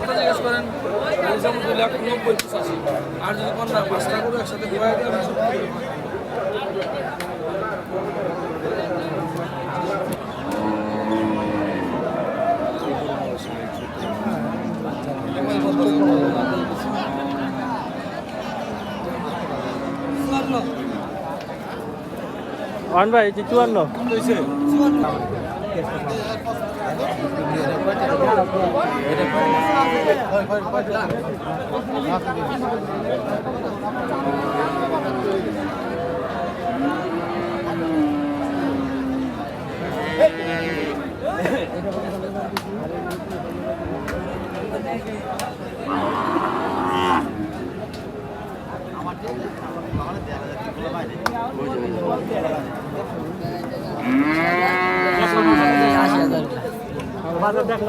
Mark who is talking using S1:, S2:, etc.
S1: ওটা জিজ্ঞেস করেন যেমন দুই লাখ নব্বই পঁচাশি আর যদি কোন না পাঁচটা করে একসাথে ঘুরাই দিয়ে আমি সত্তর করে দেবো।
S2: ওয়ান ভাই যে চুয়ান্ন বাজার দেখল